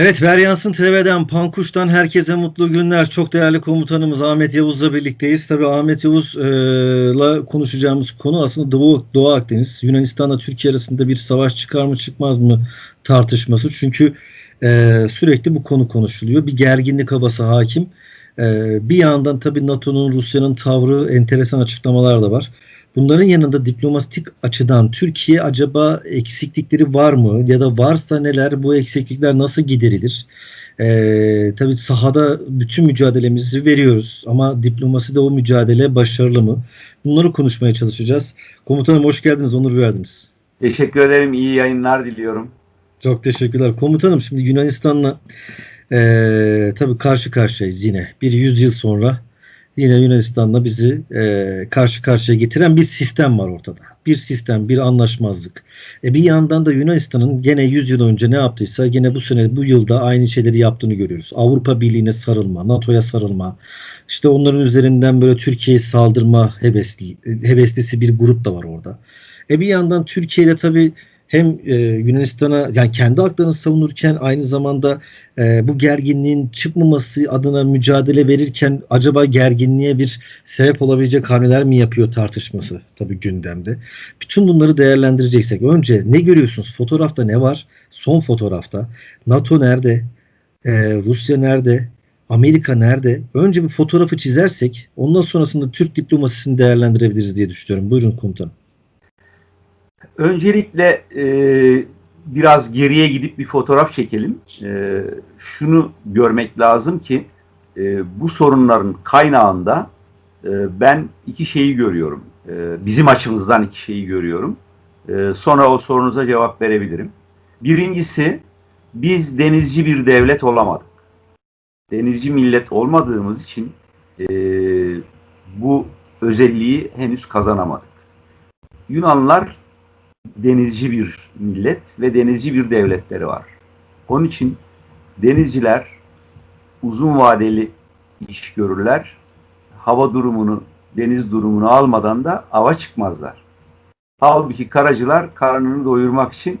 Evet, Veryansın TV'den, Pankuş'tan herkese mutlu günler. Çok değerli komutanımız Ahmet Yavuz'la birlikteyiz. Tabii Ahmet Yavuz'la konuşacağımız konu aslında Doğu, Doğu Akdeniz. Yunanistan'la Türkiye arasında bir savaş çıkar mı çıkmaz mı tartışması. Çünkü e, sürekli bu konu konuşuluyor. Bir gerginlik havası hakim. E, bir yandan tabii NATO'nun, Rusya'nın tavrı enteresan açıklamalar da var. Bunların yanında diplomatik açıdan Türkiye acaba eksiklikleri var mı ya da varsa neler bu eksiklikler nasıl giderilir? Ee, tabii sahada bütün mücadelemizi veriyoruz ama diplomaside o mücadele başarılı mı? Bunları konuşmaya çalışacağız. Komutanım hoş geldiniz, onur verdiniz. Teşekkür ederim, iyi yayınlar diliyorum. Çok teşekkürler. Komutanım şimdi Yunanistan'la ee, tabii karşı karşıyayız yine. Bir yüzyıl sonra yine Yunanistan'la bizi e, karşı karşıya getiren bir sistem var ortada. Bir sistem, bir anlaşmazlık. E, bir yandan da Yunanistan'ın gene 100 yıl önce ne yaptıysa gene bu sene, bu yılda aynı şeyleri yaptığını görüyoruz. Avrupa Birliği'ne sarılma, NATO'ya sarılma, işte onların üzerinden böyle Türkiye'ye saldırma hevesli, heveslisi bir grup da var orada. E bir yandan Türkiye ile tabii hem e, Yunanistan'a yani kendi haklarını savunurken aynı zamanda e, bu gerginliğin çıkmaması adına mücadele verirken acaba gerginliğe bir sebep olabilecek hamleler mi yapıyor tartışması tabii gündemde. Bütün bunları değerlendireceksek önce ne görüyorsunuz? Fotoğrafta ne var? Son fotoğrafta NATO nerede? E, Rusya nerede? Amerika nerede? Önce bir fotoğrafı çizersek ondan sonrasında Türk diplomasisini değerlendirebiliriz diye düşünüyorum. Buyurun komutanım. Öncelikle e, biraz geriye gidip bir fotoğraf çekelim. E, şunu görmek lazım ki e, bu sorunların kaynağında e, ben iki şeyi görüyorum. E, bizim açımızdan iki şeyi görüyorum. E, sonra o sorunuza cevap verebilirim. Birincisi biz denizci bir devlet olamadık. Denizci millet olmadığımız için e, bu özelliği henüz kazanamadık. Yunanlar denizci bir millet ve denizci bir devletleri var. Onun için denizciler uzun vadeli iş görürler. Hava durumunu, deniz durumunu almadan da ava çıkmazlar. Halbuki karacılar karnını doyurmak için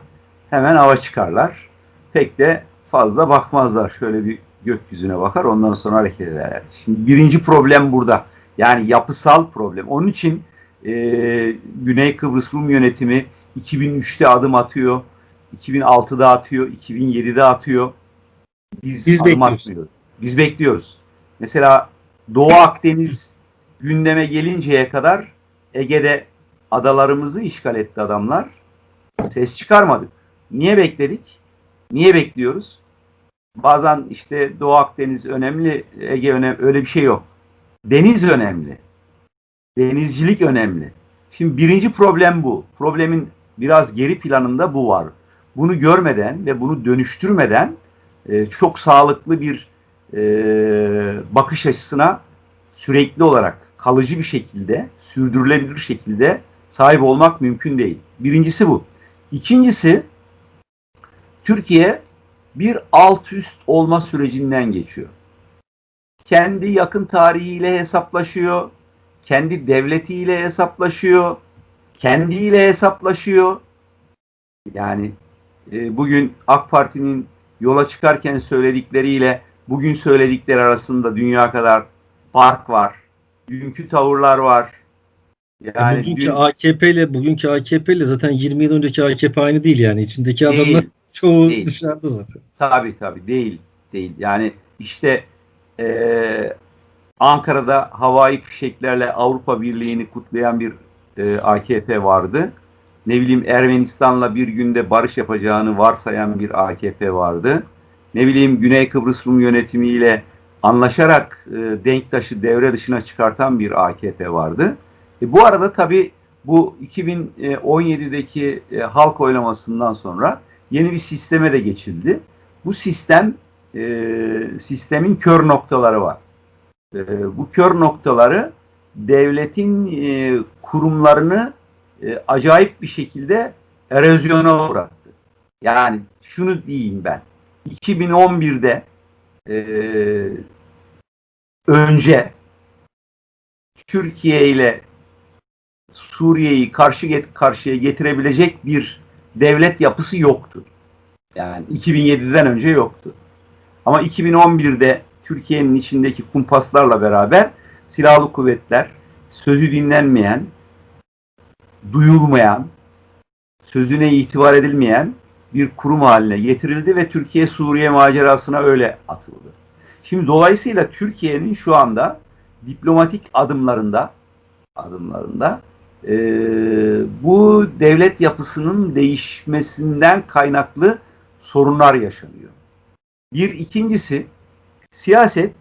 hemen ava çıkarlar. Pek de fazla bakmazlar. Şöyle bir gökyüzüne bakar ondan sonra hareket ederler. Şimdi birinci problem burada. Yani yapısal problem. Onun için e, Güney Kıbrıs Rum yönetimi 2003'te adım atıyor. 2006'da atıyor. 2007'de atıyor. Biz, Biz adım bekliyoruz. atmıyoruz. Biz bekliyoruz. Mesela Doğu Akdeniz gündeme gelinceye kadar Ege'de adalarımızı işgal etti adamlar. Ses çıkarmadık. Niye bekledik? Niye bekliyoruz? Bazen işte Doğu Akdeniz önemli, Ege önemli. Öyle bir şey yok. Deniz önemli. Denizcilik önemli. Şimdi birinci problem bu. Problemin biraz geri planında bu var. Bunu görmeden ve bunu dönüştürmeden e, çok sağlıklı bir e, bakış açısına sürekli olarak kalıcı bir şekilde, sürdürülebilir şekilde sahip olmak mümkün değil. Birincisi bu. İkincisi Türkiye bir alt üst olma sürecinden geçiyor. Kendi yakın tarihiyle hesaplaşıyor, kendi devletiyle hesaplaşıyor, kendiyle hesaplaşıyor. Yani e, bugün AK Parti'nin yola çıkarken söyledikleriyle bugün söyledikleri arasında dünya kadar fark var. Dünkü tavırlar var. Yani bugünkü dün, AKP ile bugünkü AKP ile zaten 20 yıl önceki AKP aynı değil yani. içindeki değil, adamlar çoğu değil. dışarıda zaten. Tabii tabii değil. Değil. Yani işte e, Ankara'da havai fişeklerle Avrupa Birliği'ni kutlayan bir e, AKP vardı. Ne bileyim Ermenistan'la bir günde barış yapacağını varsayan bir AKP vardı. Ne bileyim Güney Kıbrıs Rum yönetimiyle anlaşarak e, Denktaş'ı devre dışına çıkartan bir AKP vardı. E, bu arada tabii bu 2017'deki e, halk oylamasından sonra yeni bir sisteme de geçildi. Bu sistem e, sistemin kör noktaları var. E, bu kör noktaları devletin e, kurumlarını e, acayip bir şekilde erozyona uğrattı. Yani şunu diyeyim ben. 2011'de e, önce Türkiye ile Suriye'yi karşı get karşıya getirebilecek bir devlet yapısı yoktu. Yani 2007'den önce yoktu. Ama 2011'de Türkiye'nin içindeki kumpaslarla beraber silahlı kuvvetler sözü dinlenmeyen, duyulmayan, sözüne itibar edilmeyen bir kurum haline getirildi ve Türkiye Suriye macerasına öyle atıldı. Şimdi dolayısıyla Türkiye'nin şu anda diplomatik adımlarında adımlarında e, bu devlet yapısının değişmesinden kaynaklı sorunlar yaşanıyor. Bir ikincisi siyaset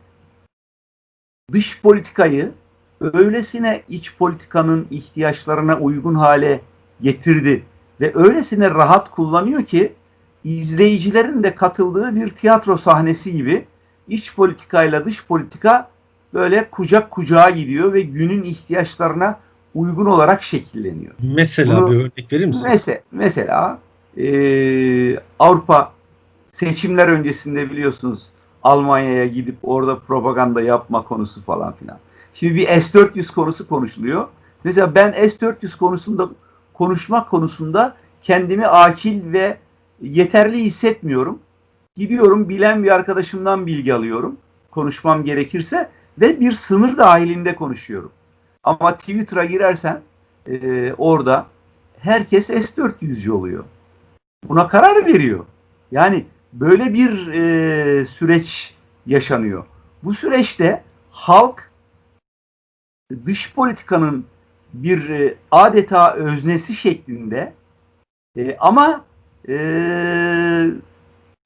dış politikayı öylesine iç politikanın ihtiyaçlarına uygun hale getirdi ve öylesine rahat kullanıyor ki izleyicilerin de katıldığı bir tiyatro sahnesi gibi iç politikayla dış politika böyle kucak kucağa gidiyor ve günün ihtiyaçlarına uygun olarak şekilleniyor. Mesela Bunu- bir örnek verir misin? Mesela, mesela eee, Avrupa seçimler öncesinde biliyorsunuz Almanya'ya gidip orada propaganda yapma konusu falan filan. Şimdi bir S-400 konusu konuşuluyor. Mesela ben S-400 konusunda konuşmak konusunda kendimi akil ve yeterli hissetmiyorum. Gidiyorum bilen bir arkadaşımdan bilgi alıyorum. Konuşmam gerekirse ve bir sınır dahilinde konuşuyorum. Ama Twitter'a girersen eee, orada herkes S-400'cü oluyor. Buna karar veriyor. Yani böyle bir e, süreç yaşanıyor. Bu süreçte halk dış politikanın bir e, adeta öznesi şeklinde e, ama e,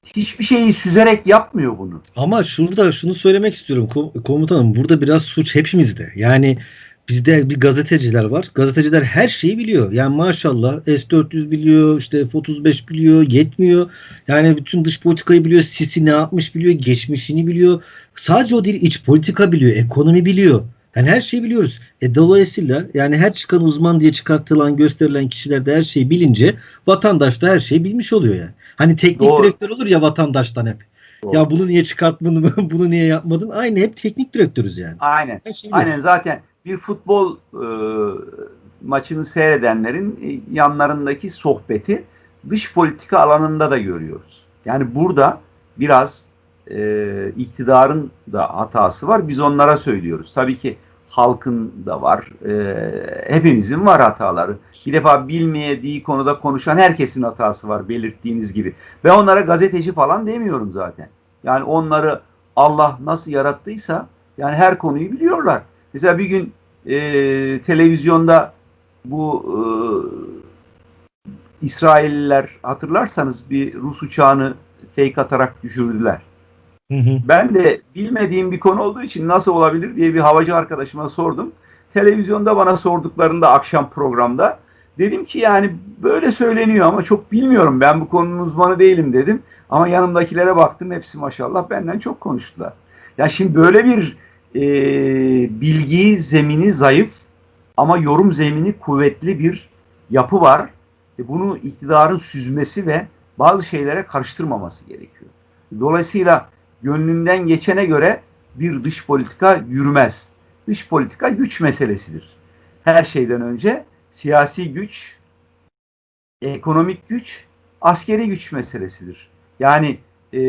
hiçbir şeyi süzerek yapmıyor bunu. Ama şurada şunu söylemek istiyorum ko- komutanım. Burada biraz suç hepimizde. Yani bizde bir gazeteciler var. Gazeteciler her şeyi biliyor. Yani maşallah S-400 biliyor, işte F-35 biliyor, yetmiyor. Yani bütün dış politikayı biliyor, Sisi ne yapmış biliyor, geçmişini biliyor. Sadece o değil, iç politika biliyor, ekonomi biliyor. Yani her şeyi biliyoruz. E dolayısıyla yani her çıkan uzman diye çıkartılan, gösterilen kişiler de her şeyi bilince vatandaş da her şeyi bilmiş oluyor yani. Hani teknik Doğru. direktör olur ya vatandaştan hep. Ya bunu niye çıkartmadın, bunu niye yapmadın? Aynı hep teknik direktörüz yani. Aynen. Aynen zaten bir futbol e, maçını seyredenlerin e, yanlarındaki sohbeti dış politika alanında da görüyoruz. Yani burada biraz e, iktidarın da hatası var. Biz onlara söylüyoruz. Tabii ki halkın da var. E, hepimizin var hataları. Bir defa bilmediği konuda konuşan herkesin hatası var belirttiğiniz gibi. Ben onlara gazeteci falan demiyorum zaten. Yani onları Allah nasıl yarattıysa yani her konuyu biliyorlar. Mesela bir gün e, televizyonda bu e, İsrailliler hatırlarsanız bir Rus uçağını fake atarak düşürdüler. Hı hı. Ben de bilmediğim bir konu olduğu için nasıl olabilir diye bir havacı arkadaşıma sordum. Televizyonda bana sorduklarında akşam programda dedim ki yani böyle söyleniyor ama çok bilmiyorum ben bu konunun uzmanı değilim dedim. Ama yanımdakilere baktım hepsi maşallah benden çok konuştular. Ya şimdi böyle bir e, bilgi zemini zayıf ama yorum zemini kuvvetli bir yapı var. E, bunu iktidarın süzmesi ve bazı şeylere karıştırmaması gerekiyor. Dolayısıyla gönlünden geçene göre bir dış politika yürümez. Dış politika güç meselesidir. Her şeyden önce siyasi güç, ekonomik güç, askeri güç meselesidir. Yani e,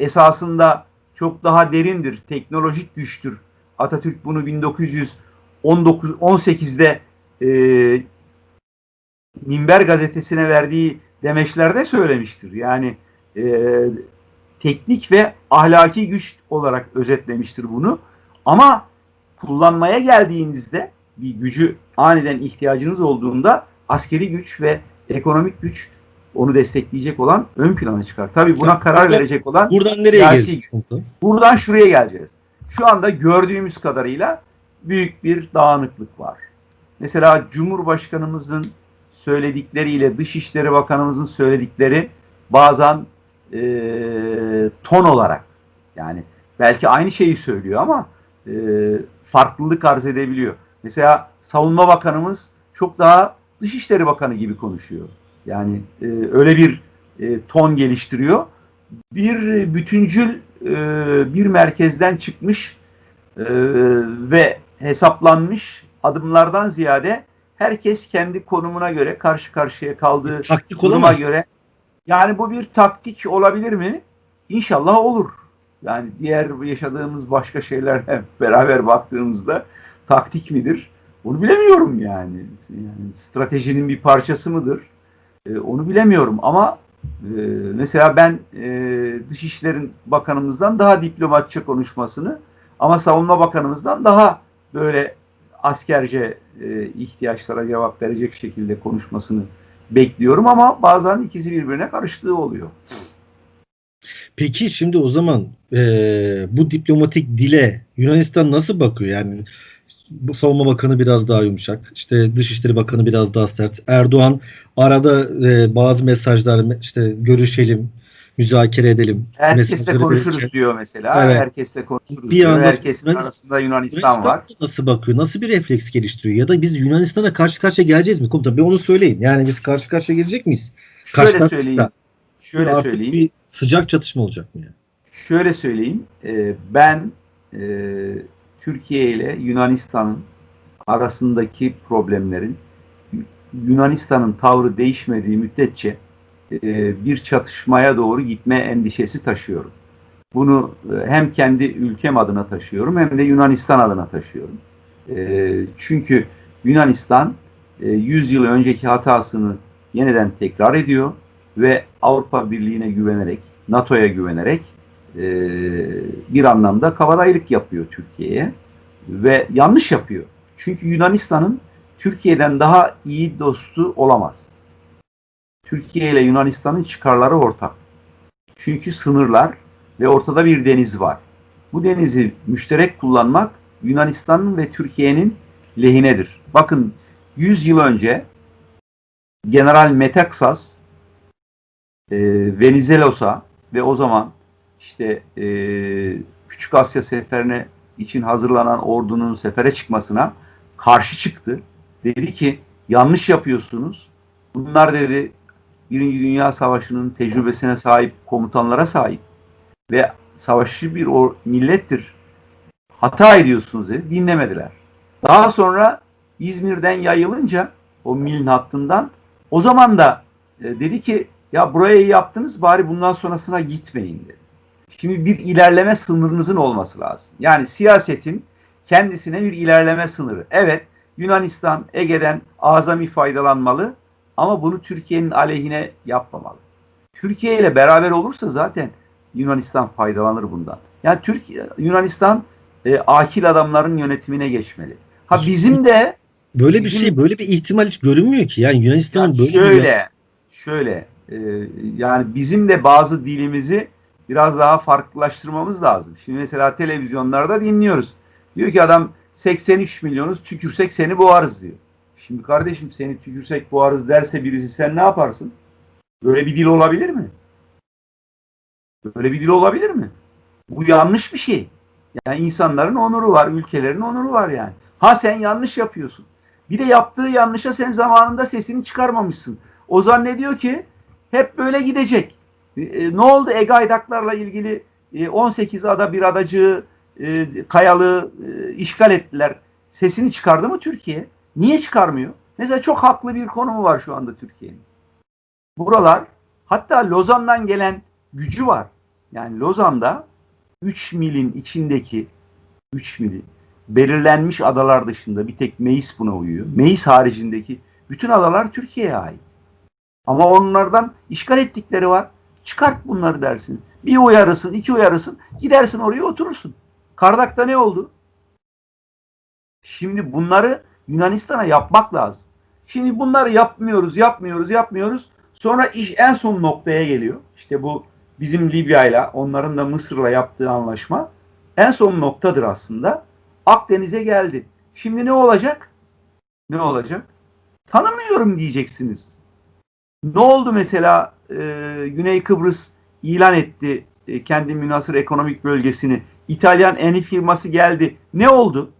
esasında çok daha derindir, teknolojik güçtür. Atatürk bunu 1919 18'de e, Minber gazetesine verdiği demeçlerde söylemiştir. Yani e, teknik ve ahlaki güç olarak özetlemiştir bunu. Ama kullanmaya geldiğinizde bir gücü aniden ihtiyacınız olduğunda askeri güç ve ekonomik güç onu destekleyecek olan ön plana çıkar. Tabii buna karar verecek olan Buradan nereye geleceğiz? güç. buradan şuraya geleceğiz. Şu anda gördüğümüz kadarıyla büyük bir dağınıklık var. Mesela Cumhurbaşkanımızın söyledikleriyle Dışişleri Bakanımızın söyledikleri bazen e, ton olarak yani belki aynı şeyi söylüyor ama e, farklılık arz edebiliyor. Mesela Savunma Bakanımız çok daha Dışişleri Bakanı gibi konuşuyor. Yani e, öyle bir e, ton geliştiriyor. Bir bütüncül e, bir merkezden çıkmış e, ve hesaplanmış adımlardan ziyade herkes kendi konumuna göre karşı karşıya kaldığı Taktik duruma olamaz. göre yani bu bir taktik olabilir mi? İnşallah olur. Yani diğer yaşadığımız başka şeylerle beraber baktığımızda taktik midir? Onu bilemiyorum yani. yani stratejinin bir parçası mıdır? E, onu bilemiyorum ama e, mesela ben e, Dışişlerin Bakanımızdan daha diplomatça konuşmasını ama Savunma Bakanımızdan daha böyle askerce e, ihtiyaçlara cevap verecek şekilde konuşmasını bekliyorum ama bazen ikisi birbirine karıştığı oluyor. Peki şimdi o zaman e, bu diplomatik dile Yunanistan nasıl bakıyor? Yani bu savunma bakanı biraz daha yumuşak, işte Dışişleri Bakanı biraz daha sert. Erdoğan arada e, bazı mesajlar işte görüşelim, müzakere edelim. Herkesle konuşuruz verirken- diyor mesela. Evet. Herkesle konuşuruz Bir diyor. anda Herkesin Yunanistan- arasında Yunanistan Yunanistan var. nasıl bakıyor? Nasıl bir refleks geliştiriyor? Ya da biz Yunanistan'a karşı karşıya geleceğiz mi? Komutan bir onu söyleyin. Yani biz karşı karşıya gelecek miyiz? Şöyle Karşı söyleyeyim. karşıya- Şöyle Artık söyleyeyim. Bir sıcak çatışma olacak mı yani? Şöyle söyleyeyim. e, ben e, Türkiye ile Yunanistan'ın arasındaki problemlerin Yunanistan'ın tavrı değişmediği müddetçe e, bir çatışmaya doğru gitme endişesi taşıyorum. Bunu e, hem kendi ülkem adına taşıyorum hem de Yunanistan adına taşıyorum. E, çünkü Yunanistan e, 100 yıl önceki hatasını yeniden tekrar ediyor ve Avrupa Birliği'ne güvenerek, NATO'ya güvenerek e, bir anlamda kabadayılık yapıyor Türkiye'ye ve yanlış yapıyor. Çünkü Yunanistan'ın Türkiye'den daha iyi dostu olamaz. Türkiye ile Yunanistan'ın çıkarları ortak. Çünkü sınırlar ve ortada bir deniz var. Bu denizi müşterek kullanmak Yunanistan'ın ve Türkiye'nin lehinedir. Bakın 100 yıl önce General Metaxas e, Venizelos'a ve o zaman işte e, Küçük Asya seferine için hazırlanan ordunun sefere çıkmasına karşı çıktı. Dedi ki yanlış yapıyorsunuz. Bunlar dedi Birinci Dünya Savaşı'nın tecrübesine sahip komutanlara sahip ve savaşçı bir or- millettir. Hata ediyorsunuz dedi. Dinlemediler. Daha sonra İzmir'den yayılınca o milin hattından o zaman da e, dedi ki ya burayı yaptınız bari bundan sonrasına gitmeyin dedi. Şimdi bir ilerleme sınırınızın olması lazım. Yani siyasetin kendisine bir ilerleme sınırı. Evet Yunanistan Ege'den azami faydalanmalı ama bunu Türkiye'nin aleyhine yapmamalı. Türkiye ile beraber olursa zaten Yunanistan faydalanır bundan. Yani Türkiye Yunanistan e, akil adamların yönetimine geçmeli. Ha bizim de Böyle bir Bizim- şey, böyle bir ihtimal hiç görünmüyor ki. Yani Yunanistan'ın Ya böyle şöyle, şöyle e, yani bizim de bazı dilimizi biraz daha farklılaştırmamız lazım. Şimdi mesela televizyonlarda dinliyoruz. Diyor ki adam 83 milyonuz tükürsek seni boğarız diyor. Şimdi kardeşim seni tükürsek boğarız derse birisi sen ne yaparsın? Böyle bir dil olabilir mi? Böyle bir dil olabilir mi? Bu yanlış bir şey. Yani insanların onuru var, ülkelerin onuru var yani. Ha sen yanlış yapıyorsun. Bir de yaptığı yanlışa sen zamanında sesini çıkarmamışsın. O zannediyor ki hep böyle gidecek. E, ne oldu Ege Aydaklar'la ilgili e, 18 ada bir adacığı e, Kayalı e, işgal ettiler. Sesini çıkardı mı Türkiye? Niye çıkarmıyor? Mesela çok haklı bir konumu var şu anda Türkiye'nin. Buralar hatta Lozan'dan gelen gücü var. Yani Lozan'da 3 milin içindeki 3 milin belirlenmiş adalar dışında bir tek Meis buna uyuyor. Meis haricindeki bütün adalar Türkiye'ye ait. Ama onlardan işgal ettikleri var. Çıkart bunları dersin. Bir uyarısın, iki uyarısın. Gidersin oraya oturursun. Kardak'ta ne oldu? Şimdi bunları Yunanistan'a yapmak lazım. Şimdi bunları yapmıyoruz, yapmıyoruz, yapmıyoruz. Sonra iş en son noktaya geliyor. İşte bu bizim Libya'yla, onların da Mısır'la yaptığı anlaşma en son noktadır aslında. Akdeniz'e geldi. Şimdi ne olacak? Ne olacak? Tanımıyorum diyeceksiniz. Ne oldu mesela e, Güney Kıbrıs ilan etti e, kendi münasır ekonomik bölgesini. İtalyan eni firması geldi. Ne oldu?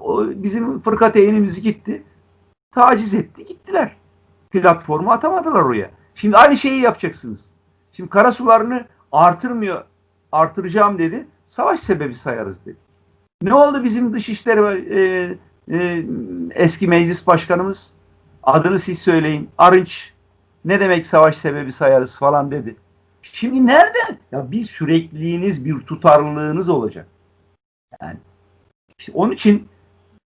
O, bizim fırkateynimizi gitti. Taciz etti. Gittiler. Platformu atamadılar oraya. Şimdi aynı şeyi yapacaksınız. Şimdi karasularını artırmıyor. Artıracağım dedi. Savaş sebebi sayarız dedi. Ne oldu bizim dışişleri e, e, eski meclis başkanımız? Adını siz söyleyin. Arınç ne demek savaş sebebi sayarız falan dedi. Şimdi nereden? Ya bir sürekliliğiniz, bir tutarlılığınız olacak. Yani işte onun için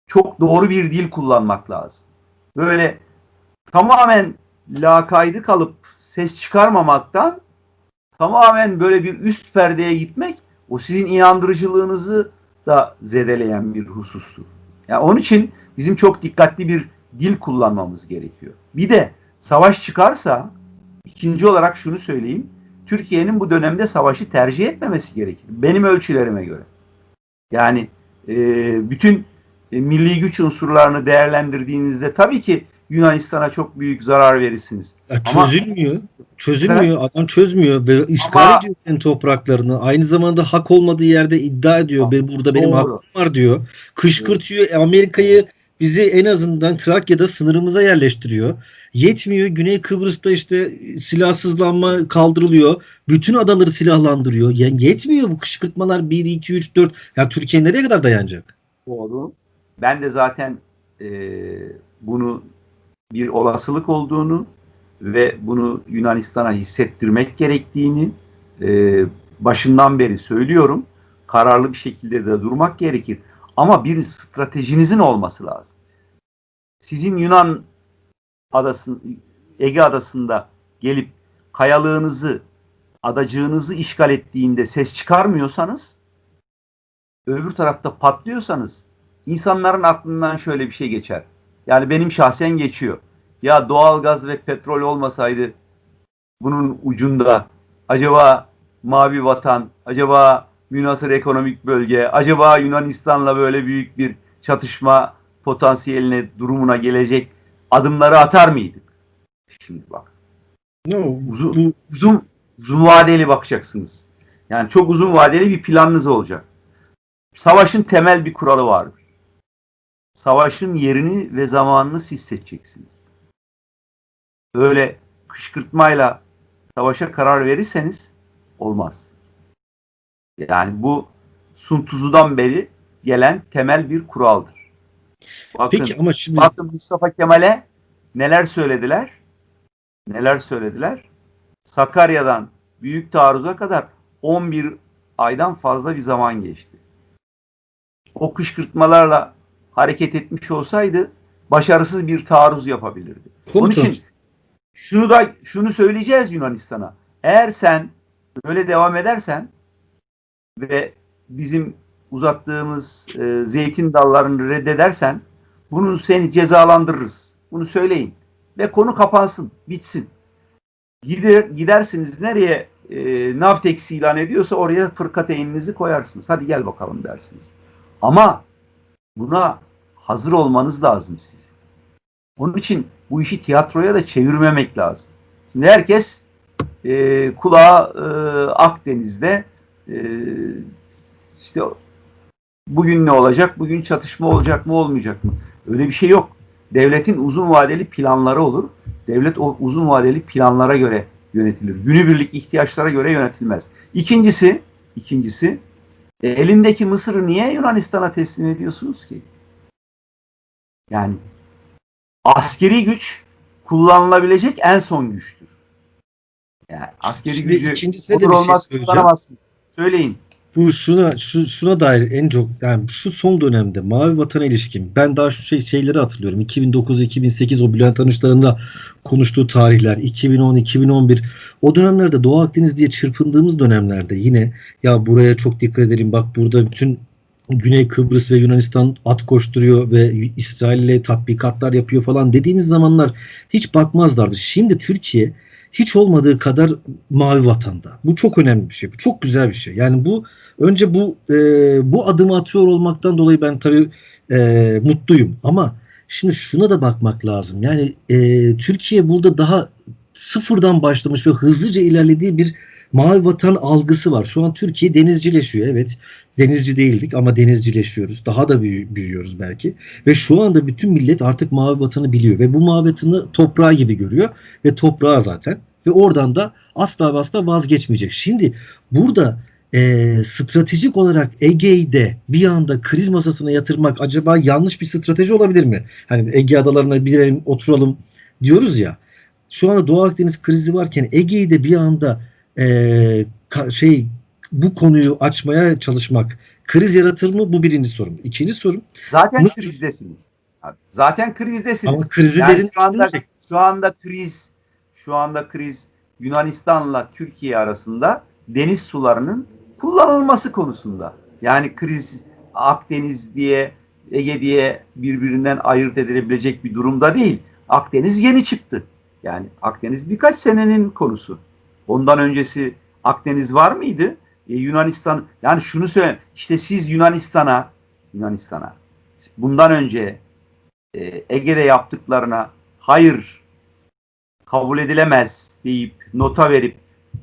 çok doğru bir dil kullanmak lazım. Böyle tamamen lakaydı kalıp ses çıkarmamaktan tamamen böyle bir üst perdeye gitmek o sizin inandırıcılığınızı da zedeleyen bir husustur. Yani onun için bizim çok dikkatli bir dil kullanmamız gerekiyor. Bir de savaş çıkarsa ikinci olarak şunu söyleyeyim. Türkiye'nin bu dönemde savaşı tercih etmemesi gerekir. Benim ölçülerime göre. Yani e, bütün e, milli güç unsurlarını değerlendirdiğinizde tabii ki Yunanistan'a çok büyük zarar verirsiniz. Ya Ama- çözülmüyor. Çözülmüyor. Adam çözmüyor. Ve işgal Ama- ediyor senin topraklarını. Aynı zamanda hak olmadığı yerde iddia ediyor. Ben burada benim Doğru. hakkım var diyor. Kışkırtıyor. Amerika'yı bizi en azından Trakya'da sınırımıza yerleştiriyor. Yetmiyor. Güney Kıbrıs'ta işte silahsızlanma kaldırılıyor. Bütün adaları silahlandırıyor. Yani yetmiyor bu kışkırtmalar 1 2 3 4. Ya Türkiye nereye kadar dayanacak? Doğru. Ben de zaten e, bunu bir olasılık olduğunu ve bunu Yunanistan'a hissettirmek gerektiğini e, başından beri söylüyorum. Kararlı bir şekilde de durmak gerekir. Ama bir stratejinizin olması lazım. Sizin Yunan adası, Ege adasında gelip kayalığınızı, adacığınızı işgal ettiğinde ses çıkarmıyorsanız öbür tarafta patlıyorsanız insanların aklından şöyle bir şey geçer. Yani benim şahsen geçiyor. Ya doğalgaz ve petrol olmasaydı bunun ucunda acaba mavi vatan, acaba münasır ekonomik bölge, acaba Yunanistan'la böyle büyük bir çatışma potansiyeline durumuna gelecek adımları atar mıydık? Şimdi bak No, Uzun- uzun uzun vadeli bakacaksınız. Yani çok uzun vadeli bir planınız olacak. Savaşın temel bir kuralı vardır. Savaşın yerini ve zamanını siz seçeceksiniz. Öyle kışkırtmayla savaşa karar verirseniz olmaz. Yani bu Sun Tzu'dan beri gelen temel bir kuraldır. Bakın, peki ama şimdi Bakın Mustafa Kemal'e neler söylediler? Neler söylediler? Sakarya'dan Büyük Taarruz'a kadar 11 aydan fazla bir zaman geçti. O kışkırtmalarla hareket etmiş olsaydı başarısız bir taarruz yapabilirdi. Onun komutanım, için şunu da şunu söyleyeceğiz Yunanistan'a. Eğer sen böyle devam edersen ve bizim uzattığımız e, zeytin dallarını reddedersen bunu seni cezalandırırız. Bunu söyleyin. Ve konu kapansın, bitsin. Gider, gidersiniz nereye e, Navtex ilan ediyorsa oraya fırkateyninizi koyarsınız. Hadi gel bakalım dersiniz. Ama buna hazır olmanız lazım siz. Onun için bu işi tiyatroya da çevirmemek lazım. Şimdi herkes e, kulağı e, Akdeniz'de e, işte bugün ne olacak, bugün çatışma olacak mı olmayacak mı? Öyle bir şey yok. Devletin uzun vadeli planları olur. Devlet o uzun vadeli planlara göre yönetilir. Günübirlik ihtiyaçlara göre yönetilmez. İkincisi, ikincisi e, elindeki Mısır'ı niye Yunanistan'a teslim ediyorsunuz ki? Yani askeri güç kullanılabilecek en son güçtür. Yani askeri Şimdi gücü de olur şey olmaz söyleyeceğim. kullanamazsın. Söyleyin. bu şuna şu, şuna dair en çok yani şu son dönemde Mavi Vatan'a ilişkin ben daha şu şey, şeyleri hatırlıyorum. 2009-2008 o Bülent Arınçlar'ın konuştuğu tarihler 2010-2011 o dönemlerde Doğu Akdeniz diye çırpındığımız dönemlerde yine ya buraya çok dikkat edelim bak burada bütün Güney Kıbrıs ve Yunanistan at koşturuyor ve İsrail'le tatbikatlar yapıyor falan dediğimiz zamanlar hiç bakmazlardı. Şimdi Türkiye hiç olmadığı kadar mavi vatanda. Bu çok önemli bir şey. Bu çok güzel bir şey. Yani bu önce bu e, bu adımı atıyor olmaktan dolayı ben tabii e, mutluyum. Ama şimdi şuna da bakmak lazım. Yani e, Türkiye burada daha sıfırdan başlamış ve hızlıca ilerlediği bir mavi vatan algısı var. Şu an Türkiye denizcileşiyor. Evet denizci değildik ama denizcileşiyoruz. Daha da büyü- büyüyoruz belki. Ve şu anda bütün millet artık mavi vatanı biliyor ve bu mavi vatanı toprağı gibi görüyor ve toprağı zaten ve oradan da asla ve asla vazgeçmeyecek. Şimdi burada e, stratejik olarak Ege'de bir anda kriz masasına yatırmak acaba yanlış bir strateji olabilir mi? Hani Ege adalarına bilelim oturalım diyoruz ya. Şu anda Doğu Akdeniz krizi varken Ege'yi de bir anda e, ka- şey bu konuyu açmaya çalışmak kriz yaratır mı? Bu birinci sorum. İkinci sorum Zaten Mısır- krizdesiniz. Abi, Zaten krizdesiniz. ama krizi Yani derin şu anda şu anda kriz şu anda kriz Yunanistan'la Türkiye arasında deniz sularının kullanılması konusunda. Yani kriz Akdeniz diye Ege diye birbirinden ayırt edilebilecek bir durumda değil. Akdeniz yeni çıktı. Yani Akdeniz birkaç senenin konusu. Ondan öncesi Akdeniz var mıydı? E, Yunanistan yani şunu söyle işte siz Yunanistan'a Yunanistan'a bundan önce e, Ege'de yaptıklarına hayır kabul edilemez deyip nota verip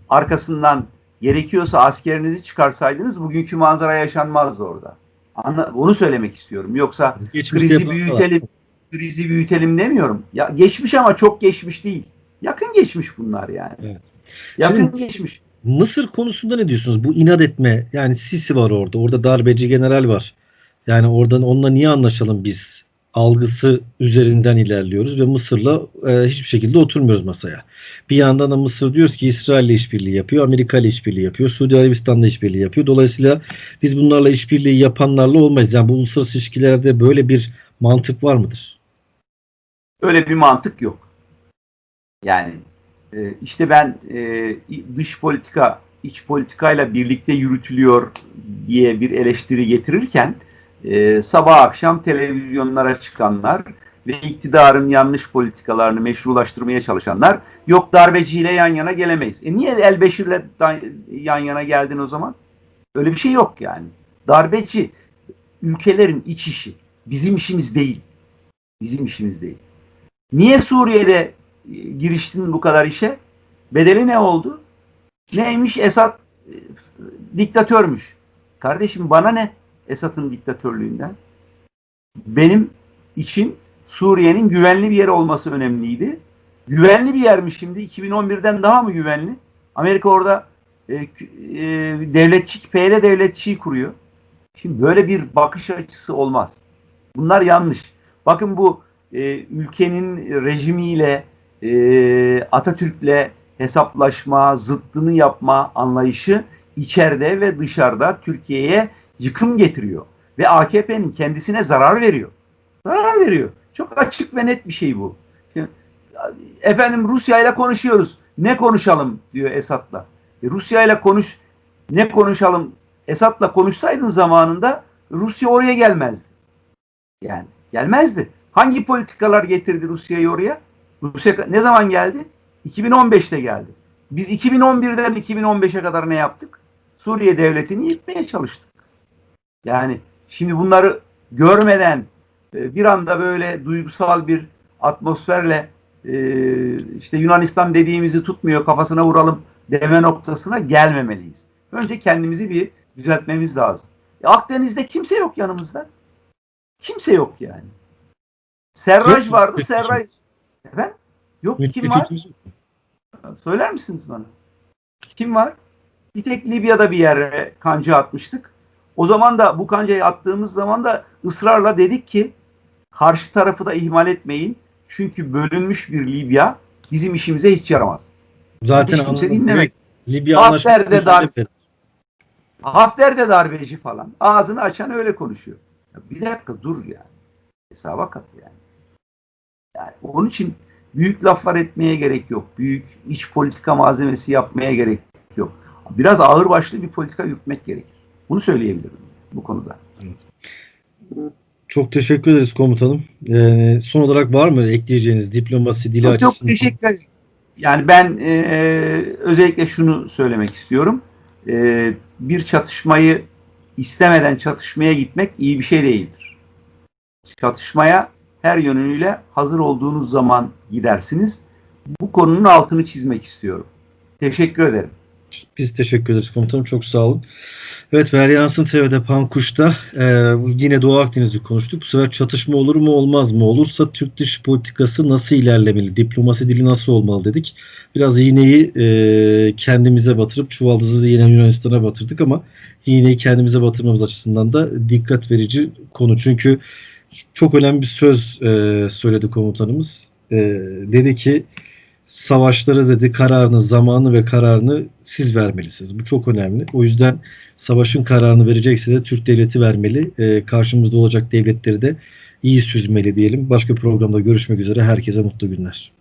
arkasından gerekiyorsa askerinizi çıkarsaydınız bugünkü manzara yaşanmazdı orada. Anla, bunu söylemek istiyorum. Yoksa geçmişte krizi büyütelim, krizi büyütelim demiyorum. Ya geçmiş ama çok geçmiş değil. Yakın geçmiş bunlar yani. Evet. Yakın Şimdi- geçmiş. Mısır konusunda ne diyorsunuz? Bu inat etme yani Sisi var orada. Orada darbeci general var. Yani oradan onunla niye anlaşalım biz? Algısı üzerinden ilerliyoruz ve Mısır'la e, hiçbir şekilde oturmuyoruz masaya. Bir yandan da Mısır diyoruz ki İsrail'le işbirliği yapıyor, Amerika işbirliği yapıyor, Suudi Arabistan'la işbirliği yapıyor. Dolayısıyla biz bunlarla işbirliği yapanlarla olmayız. Yani bu uluslararası ilişkilerde böyle bir mantık var mıdır? Öyle bir mantık yok. Yani e, işte ben e, dış politika iç politikayla birlikte yürütülüyor diye bir eleştiri getirirken e, sabah akşam televizyonlara çıkanlar ve iktidarın yanlış politikalarını meşrulaştırmaya çalışanlar yok darbeciyle yan yana gelemeyiz. E niye Elbeşir'le yan yana geldin o zaman? Öyle bir şey yok yani. Darbeci ülkelerin iç işi. Bizim işimiz değil. Bizim işimiz değil. Niye Suriye'de giriştin bu kadar işe? Bedeli ne oldu? Neymiş? Esad e, diktatörmüş. Kardeşim bana ne Esad'ın diktatörlüğünden? Benim için Suriye'nin güvenli bir yer olması önemliydi. Güvenli bir yer mi şimdi? 2011'den daha mı güvenli? Amerika orada e, e, devletçi, PYD devletçiyi kuruyor. Şimdi böyle bir bakış açısı olmaz. Bunlar yanlış. Bakın bu e, ülkenin rejimiyle e, Atatürk'le hesaplaşma, zıttını yapma anlayışı içeride ve dışarıda Türkiye'ye yıkım getiriyor. Ve AKP'nin kendisine zarar veriyor. Zarar veriyor. Çok açık ve net bir şey bu. Efendim Rusya ile konuşuyoruz. Ne konuşalım diyor Esad'la. E, Rusya ile konuş ne konuşalım Esad'la konuşsaydın zamanında Rusya oraya gelmezdi. Yani gelmezdi. Hangi politikalar getirdi Rusya'yı oraya? Rusya ne zaman geldi? 2015'te geldi. Biz 2011'den 2015'e kadar ne yaptık? Suriye devletini yıkmaya çalıştık. Yani şimdi bunları görmeden e, bir anda böyle duygusal bir atmosferle e, işte Yunanistan dediğimizi tutmuyor kafasına vuralım deme noktasına gelmemeliyiz. Önce kendimizi bir düzeltmemiz lazım. E, Akdeniz'de kimse yok yanımızda. Kimse yok yani. Serraj vardı. Serraj. Efendim? Yok kim var? Müttefikimiz. Söyler misiniz bana? Kim var? Bir tek Libya'da bir yere kanca atmıştık. O zaman da bu kancayı attığımız zaman da ısrarla dedik ki karşı tarafı da ihmal etmeyin. Çünkü bölünmüş bir Libya bizim işimize hiç yaramaz. Zaten Hiç kimse dinlemek. Libya Hafter de anlaşması dar- Hafter de darbeci falan. Ağzını açan öyle konuşuyor. Ya bir dakika dur yani. Hesaba kat yani. Yani onun için büyük laflar etmeye gerek yok. Büyük iç politika malzemesi yapmaya gerek yok. Biraz ağırbaşlı bir politika yürütmek gerekir. Bunu söyleyebilirim bu konuda. Çok teşekkür ederiz komutanım. Ee, son olarak var mı ekleyeceğiniz diplomasi dili Çok, çok açısından? teşekkür ederim. Yani ben e, özellikle şunu söylemek istiyorum. E, bir çatışmayı istemeden çatışmaya gitmek iyi bir şey değildir. Çatışmaya her yönüyle hazır olduğunuz zaman gidersiniz. Bu konunun altını çizmek istiyorum. Teşekkür ederim. Biz teşekkür ederiz komutanım. Çok sağ olun. Evet Veryansın TV'de Pankuş'ta e, yine Doğu Akdeniz'i konuştuk. Bu sefer çatışma olur mu olmaz mı? Olursa Türk dış politikası nasıl ilerlemeli? Diplomasi dili nasıl olmalı dedik. Biraz iğneyi e, kendimize batırıp çuvaldızı da yine Yunanistan'a batırdık ama iğneyi kendimize batırmamız açısından da dikkat verici konu. Çünkü çok önemli bir söz e, söyledi komutanımız. E, dedi ki savaşları dedi kararını, zamanı ve kararını siz vermelisiniz. Bu çok önemli. O yüzden savaşın kararını verecekse de Türk devleti vermeli. Ee, karşımızda olacak devletleri de iyi süzmeli diyelim. Başka programda görüşmek üzere. Herkese mutlu günler.